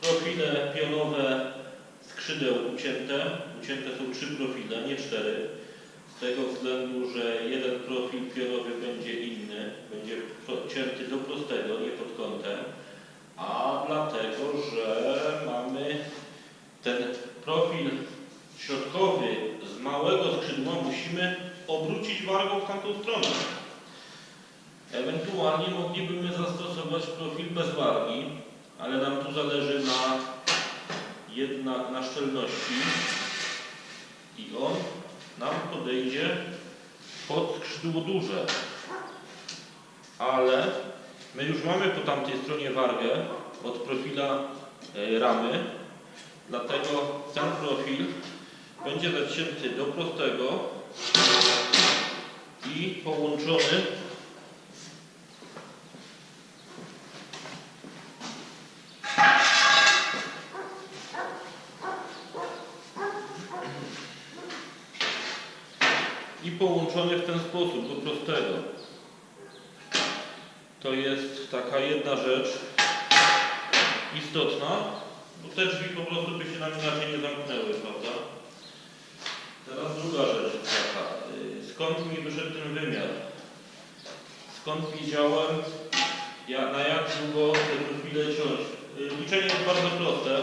Profile pionowe skrzydeł ucięte. Ucięte są trzy profile, nie cztery. Z tego względu, że jeden profil pionowy będzie inny, będzie cięty do prostego, nie pod kątem, a dlatego, że mamy ten profil środkowy z małego skrzydła musimy obrócić wargą w tamtą stronę. Ewentualnie moglibyśmy zastosować profil bez wargi, ale nam tu zależy na jednak na szczelności i on nam podejdzie pod skrzydło duże. Ale my już mamy po tamtej stronie wargę od profila e, ramy, dlatego ten profil będzie zacięty do prostego i połączony i połączony w ten sposób do prostego. To jest taka jedna rzecz istotna, bo te drzwi po prostu by się nam inaczej nie zamknęły, prawda? Teraz druga rzecz taka. y, Skąd mi wyszedł ten wymiar? Skąd wiedziałem, na jak długo te profile ciąć? Y, Liczenie jest bardzo proste.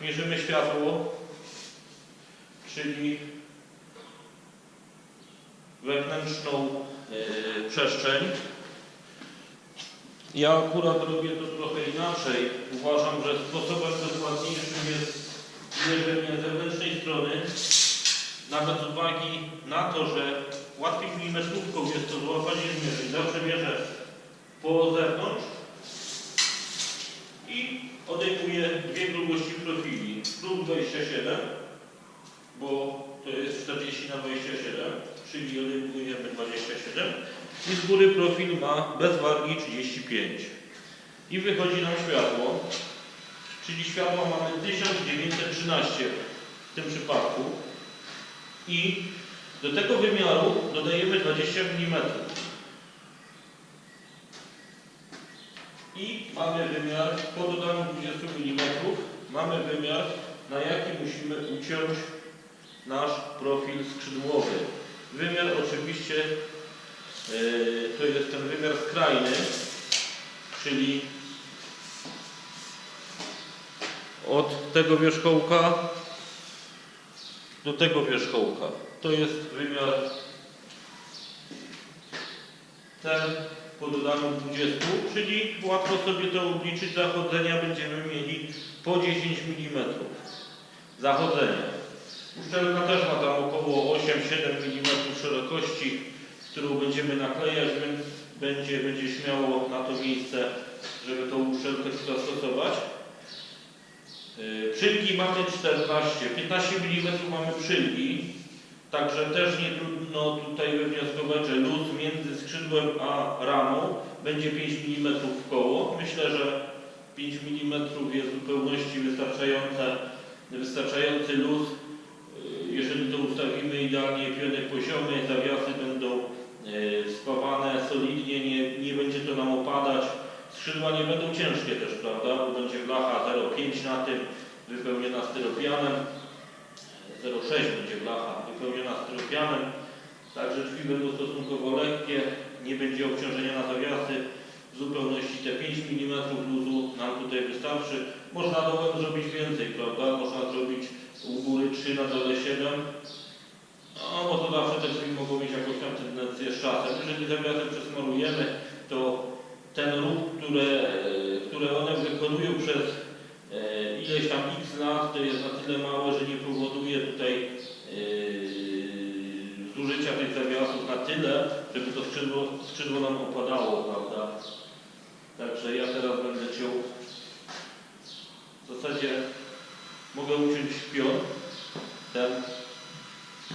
Mierzymy światło, czyli wewnętrzną e, przestrzeń. Ja akurat robię to trochę inaczej. Uważam, że sposobem dokładniejszym jest mierzenie zewnętrznej strony, nawet z uwagi na to, że łatwiej milimetrówką jest to złapać i zmierzyć. Zawsze mierzę po zewnątrz i odejmuję dwie grubości profili. Plus 27, bo to jest 40 na 27, czyli odejmujemy 27 i z góry profil ma bez wargi 35. I wychodzi nam światło, czyli światło mamy 1913 w tym przypadku i do tego wymiaru dodajemy 20 mm. I mamy wymiar, po dodaniu 20 mm, mamy wymiar, na jaki musimy uciąć nasz profil skrzydłowy. Wymiar oczywiście to jest ten wymiar skrajny, czyli od tego wierzchołka do tego wierzchołka. To jest wymiar ten po dodaniu 20, czyli łatwo sobie to obliczyć. Zachodzenia będziemy mieli po 10 mm. Zachodzenia. Uszczelka też ma tam około 8-7 mm szerokości, którą będziemy naklejać, będzie, będzie śmiało na to miejsce, żeby tą uszczelkę zastosować. Yy, Przylgi mamy 14, 15 mm mamy przylgi, także też nie trudno tutaj wywnioskować, że luz między skrzydłem a ramą będzie 5 mm w koło. Myślę, że 5 mm jest w zupełności wystarczające, wystarczający luz Y, jeżeli to ustawimy idealnie piony poziome, zawiasy solidnie, nie, nie będzie to nam opadać. Skrzydła nie będą ciężkie też, prawda, bo będzie blacha 0,5 na tym, wypełniona styropianem. 0,6 będzie blacha wypełniona styropianem. Także drzwi będą stosunkowo lekkie, nie będzie obciążenia na zawiasy. W zupełności te 5 mm luzu nam tutaj wystarczy. Można dołem zrobić więcej, prawda? Można zrobić u góry 3 na dole 7. No bo to zawsze te drzwi mogą mieć jakąś tam tendencję z czasem. Jeżeli zawiasem przesmarujemy, to ten ruch, które, e, które one wykonują przez e, ileś tam x lat, to jest na tyle małe, że nie powoduje tutaj e, zużycia tych zawiasów na tyle, żeby to skrzydło, skrzydło nam opadało, prawda? Także ja teraz będę ciął w zasadzie mogę uciąć pion, ten,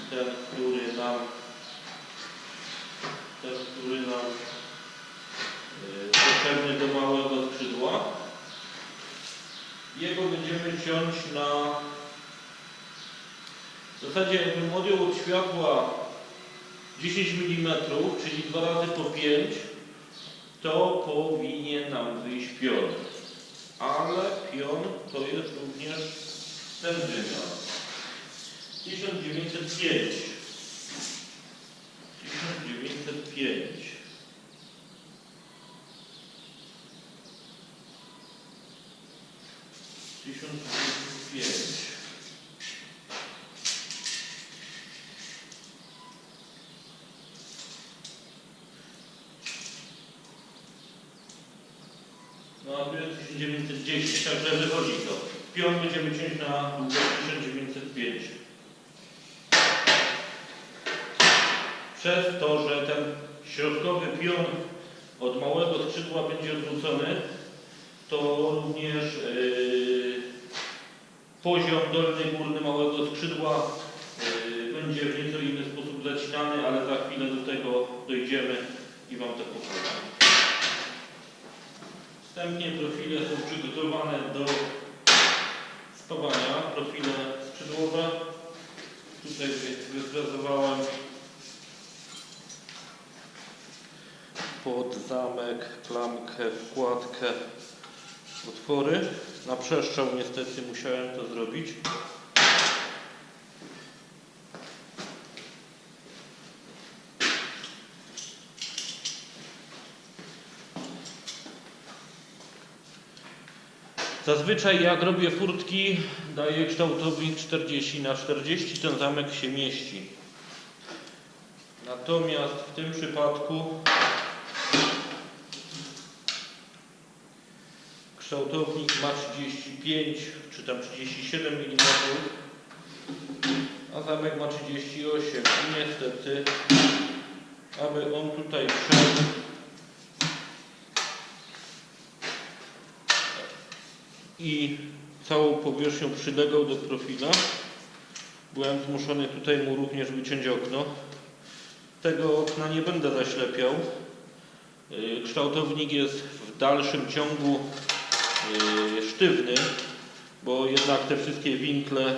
ten, który nam, ten, który nam yy, potrzebny do małego skrzydła. Jego będziemy ciąć na, w zasadzie jakbym odjął od światła 10 mm, czyli dwa razy po 5, to powinien nam wyjść pion. ale pion to jest również ten wymiar. 1905. 1905. Tysiąc pięć. No a tu jest 1910, także wychodzi to. Pion będziemy ciąć na długość 1905. Przez to, że ten środkowy pion od małego skrzydła będzie odwrócony, to również yy, poziom dolny górny małego skrzydła yy, będzie w nieco inny sposób zacinany, ale za chwilę do tego dojdziemy i Wam to pokażę. Wstępnie profile są przygotowane do spawania. Profile skrzydłowe. Tutaj wy- wyfrazowałem pod klamkę, wkładkę, otwory. Na przestrzał niestety musiałem to zrobić. Zazwyczaj jak robię furtki, daję kształtownik 40 na 40, ten zamek się mieści. Natomiast w tym przypadku kształtownik ma 35 czy tam 37 mm, a zamek ma 38 i niestety, aby on tutaj wszedł, i całą powierzchnią przylegał do profila. Byłem zmuszony tutaj mu również wyciąć okno. Tego okna nie będę zaślepiał. Yy, Kształtownik jest w dalszym ciągu sztywny, bo jednak te wszystkie winkle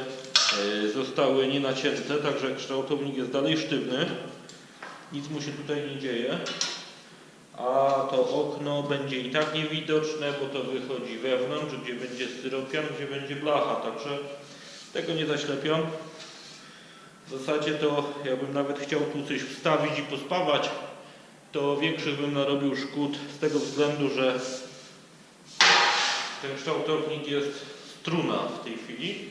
yy, zostały nie nacięte, także kształtownik jest dalej sztywny. Nic mu się tutaj nie dzieje a to okno będzie i tak niewidoczne, bo to wychodzi wewnątrz, gdzie będzie styropian, gdzie będzie blacha, także tego nie zaślepiam. W zasadzie to jakbym nawet chciał tu coś wstawić i pospawać, to większych bym narobił szkód z tego względu, że ten kształtownik jest struna w tej chwili,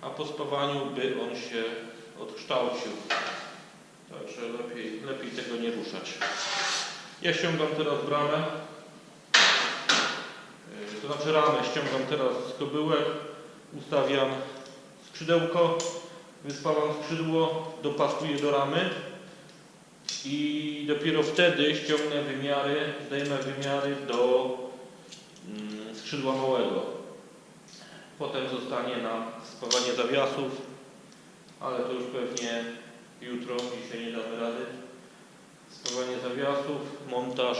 a po spawaniu by on się odkształcił. Także lepiej, lepiej tego nie ruszać. Ja ściągam teraz bramę, Yy, to znaczy ramę ściągam teraz z kobyłek, ustawiam skrzydełko, wyspawam skrzydło, dopasuję do ramy i dopiero wtedy ściągnę wymiary, zdejmę wymiary do mm, skrzydła małego. Potem zostanie na spawanie zawiasów, ale to już pewnie jutro, dzisiaj nie damy rady spawanie zawiasów, montaż,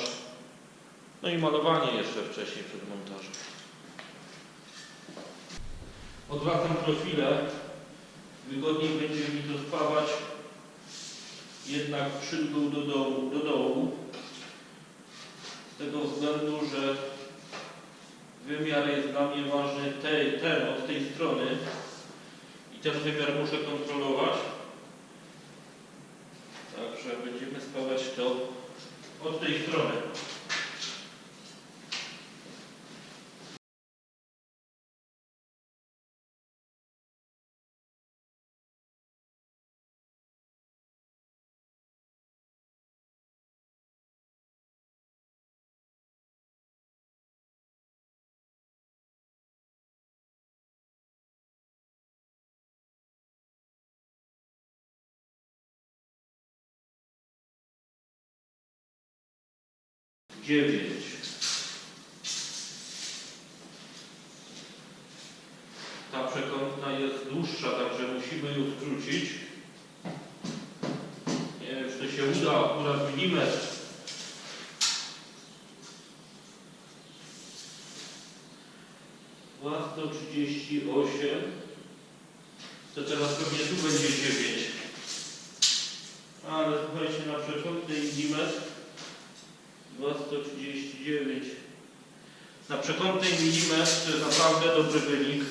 no i malowanie jeszcze wcześniej przed montażem. Odwracam profile, wygodniej będzie mi to spawać jednak przylgą do dołu, do dołu z tego względu, że wymiar jest dla mnie ważny tej, ten od tej strony i ten wymiar muszę kontrolować. Także będziemy spawać to od tej strony. Dziewięć. Ta przekątna jest dłuższa, także musimy ją skrócić. Nie wiem, czy to się uda akurat milimetr. Trzydzieści osiem. To teraz pewnie tu będzie dziewięć. Ale słuchajcie, na przekątnej milimetr 239 Na przekątnej milimetr naprawdę dobry wynik.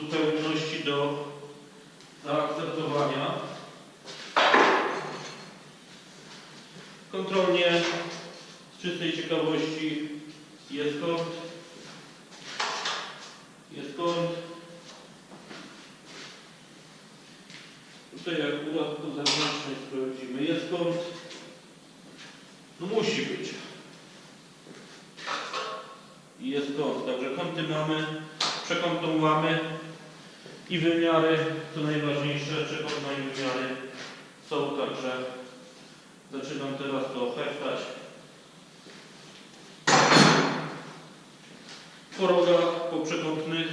Zupełności do zaakceptowania. Kontrolnie z czystej ciekawości jest kąt. Jest kąt. Tutaj akurat po zewnętrznej sprawdzimy. Jest kąt. No musi być. I jest kąt. Także kąty mamy, przekątną mamy i wymiary, co najważniejsze, przekątna i wymiary są. Także zaczynam teraz to heftać. Po rogach poprzekątnych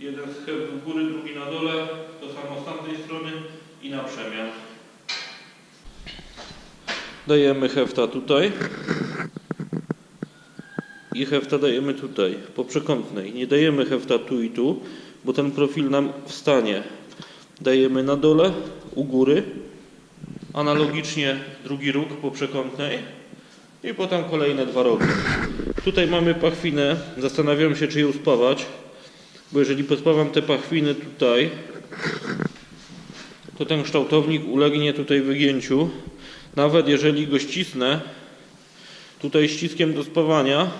jeden scheb do góry, drugi na dole, to samo z tamtej strony i na przemian. Dajemy hefta tutaj i hefta dajemy tutaj, po przekątnej. Nie dajemy hefta tu i tu, bo ten profil nam wstanie. Dajemy na dole, u góry, analogicznie drugi róg po przekątnej i potem kolejne dwa rogi. Tutaj mamy pachwinę, zastanawiam się czy ją spawać, bo jeżeli pospawam te pachwiny tutaj, to ten kształtownik ulegnie tutaj wygięciu. Nawet jeżeli go ścisnę, tutaj ściskiem do spawania,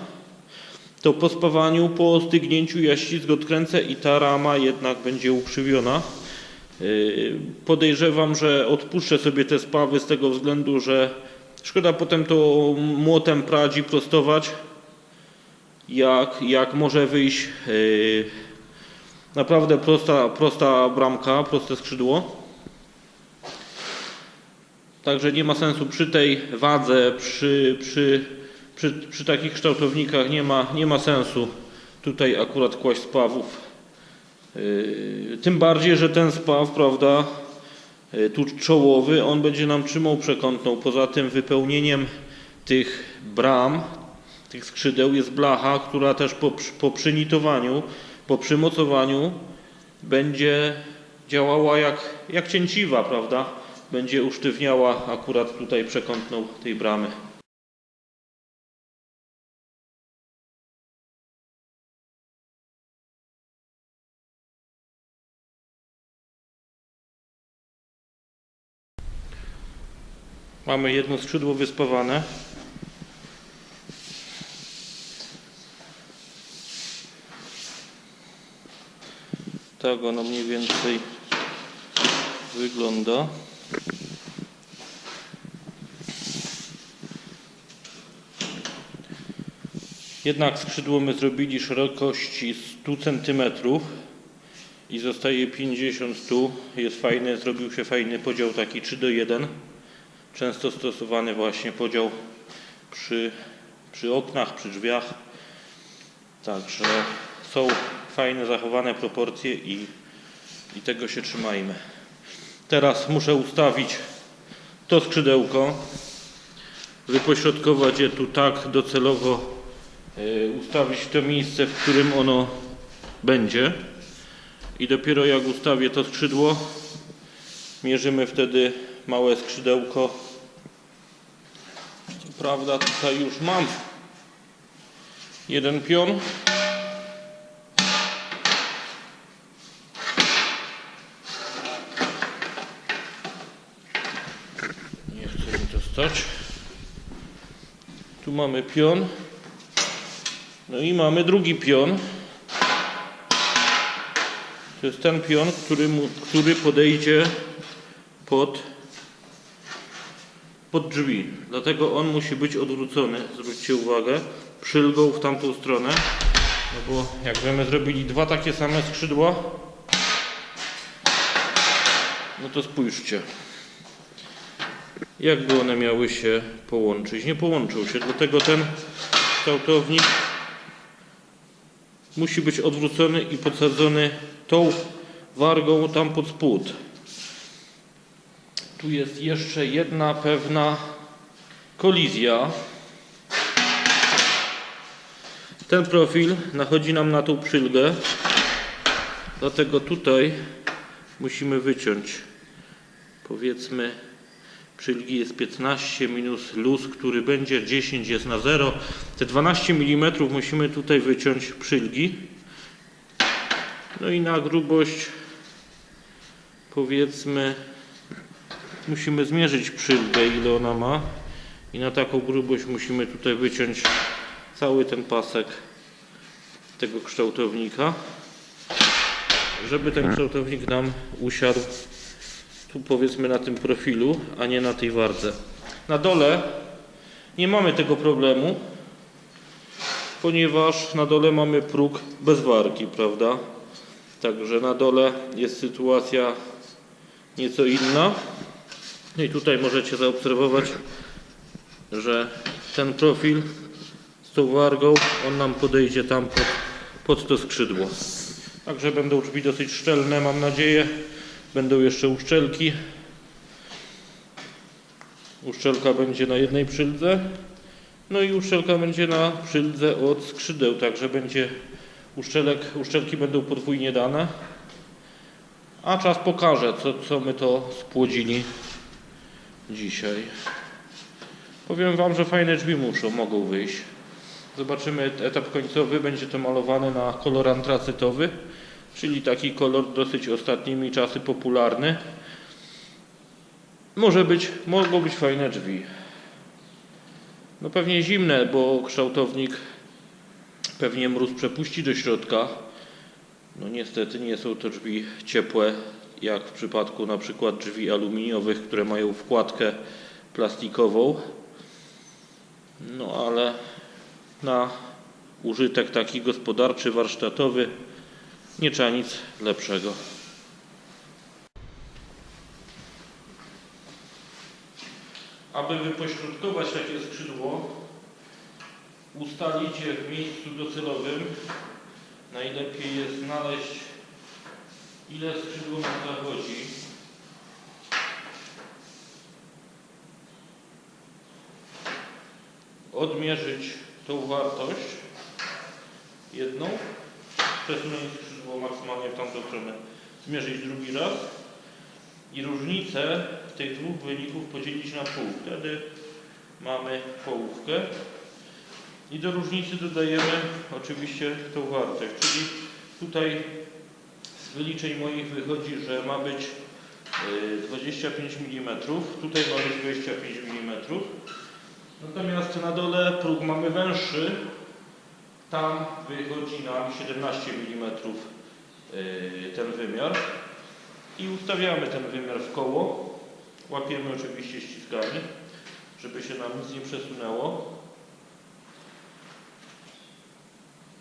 to po spawaniu, po stygnięciu ja ścisk odkręcę i ta rama jednak będzie ukrzywiona. Yy, Podejrzewam, że odpuszczę sobie te spawy z tego względu, że szkoda potem to młotem pradzi prostować, jak, jak może wyjść yy, naprawdę prosta, prosta bramka, proste skrzydło. Także nie ma sensu przy tej wadze, przy, przy, przy, przy takich kształtownikach nie ma, nie ma sensu tutaj akurat kłaść spawów. Yy, Tym bardziej, że ten spaw, prawda, yy, tu czołowy, on będzie nam trzymał przekątną. Poza tym wypełnieniem tych bram, tych skrzydeł jest blacha, która też po, po przynitowaniu, po przymocowaniu będzie działała jak, jak cięciwa, prawda? Będzie usztywniała akurat tutaj przekątną tej bramy. Mamy jedno skrzydło wyspawane. Tak ono mniej więcej wygląda. Jednak skrzydło my zrobili szerokości 100 cm i zostaje 50 tu. Jest fajny, zrobił się fajny podział taki 3 do 1. Często stosowany właśnie podział przy, przy oknach, przy drzwiach. Także są fajne, zachowane proporcje i, i tego się trzymajmy. Teraz muszę ustawić to skrzydełko, wypośrodkować je tu tak docelowo, ustawić w to miejsce, w którym ono będzie. I dopiero jak ustawię to skrzydło, mierzymy wtedy małe skrzydełko. Prawda tutaj już mam jeden pion. Nie chcę mi to stać. Tu mamy pion. No i mamy drugi pion. To jest ten pion, który, mu, który podejdzie pod, pod drzwi. Dlatego on musi być odwrócony. Zwróćcie uwagę. Przylgą w tamtą stronę. No bo jakbyśmy zrobili dwa takie same skrzydła, no to spójrzcie. Jakby one miały się połączyć? Nie połączą się, dlatego ten kształtownik musi być odwrócony i podsadzony tą wargą tam pod spód. Tu jest jeszcze jedna pewna kolizja. Ten profil nachodzi nam na tą przylgę, dlatego tutaj musimy wyciąć powiedzmy Przylgi jest 15 minus luz, który będzie 10 jest na 0. Te 12 mm musimy tutaj wyciąć przylgi. No i na grubość powiedzmy musimy zmierzyć przylgę ile ona ma i na taką grubość musimy tutaj wyciąć cały ten pasek tego kształtownika żeby ten kształtownik nam usiadł tu powiedzmy na tym profilu, a nie na tej wardze. Na dole nie mamy tego problemu, ponieważ na dole mamy próg bez warki, prawda? Także na dole jest sytuacja nieco inna. No i tutaj możecie zaobserwować, że ten profil z tą wargą, on nam podejdzie tam pod, pod to skrzydło. Także będą drzwi dosyć szczelne, mam nadzieję. Będą jeszcze uszczelki. Uszczelka będzie na jednej przyldze. No i uszczelka będzie na przyldze od skrzydeł, także będzie uszczelek, uszczelki będą podwójnie dane. A czas pokaże, co, co my to spłodzili dzisiaj. Powiem Wam, że fajne drzwi muszą, mogą wyjść. Zobaczymy etap końcowy, będzie to malowane na kolor antracytowy, czyli taki kolor dosyć ostatnimi czasy popularny. Może być, mogą być fajne drzwi. No pewnie zimne, bo kształtownik pewnie mróz przepuści do środka. No niestety nie są to drzwi ciepłe, jak w przypadku na przykład drzwi aluminiowych, które mają wkładkę plastikową. No ale na użytek taki gospodarczy, warsztatowy nie trzeba nic lepszego. Aby wypośrodkować takie skrzydło, ustalić je w miejscu docelowym. Najlepiej jest znaleźć ile skrzydło nam zachodzi. Odmierzyć tą wartość jedną, przesunąć skrzydło maksymalnie w tamtą stronę, zmierzyć drugi raz. I różnicę tych dwóch wyników podzielić na pół. Wtedy mamy połówkę. I do różnicy dodajemy oczywiście tą wartość, czyli tutaj z wyliczeń moich wychodzi, że ma być y, 25 mm, tutaj ma być 25 mm. Natomiast na dole próg mamy węższy, tam wychodzi nam 17 mm y, ten wymiar i ustawiamy ten wymiar w koło. Łapiemy oczywiście ściskami, żeby się nam nic nie przesunęło.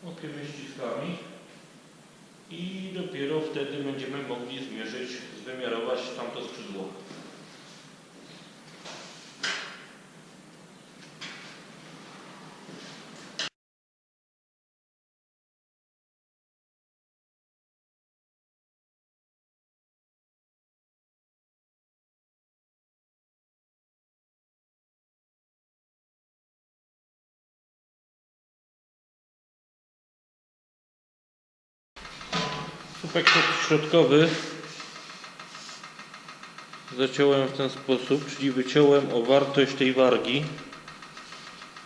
Łapiemy ściskami i dopiero wtedy będziemy mogli zmierzyć, zwymiarować tamto skrzydło. Słupek środkowy zaciąłem w ten sposób, czyli wyciąłem o wartość tej wargi.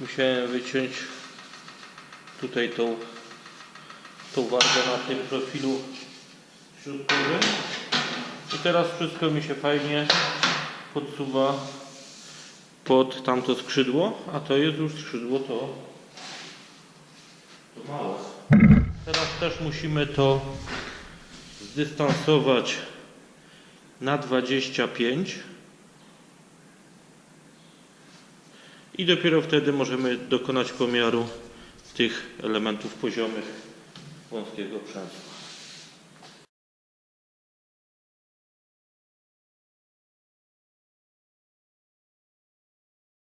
Musiałem wyciąć tutaj tą, tą wargę na tym profilu środkowym. I teraz wszystko mi się fajnie podsuwa pod tamto skrzydło, a to jest już skrzydło to, to małe. Teraz też musimy to zdystansować na 25 i dopiero wtedy możemy dokonać pomiaru tych elementów poziomych wąskiego przęsła.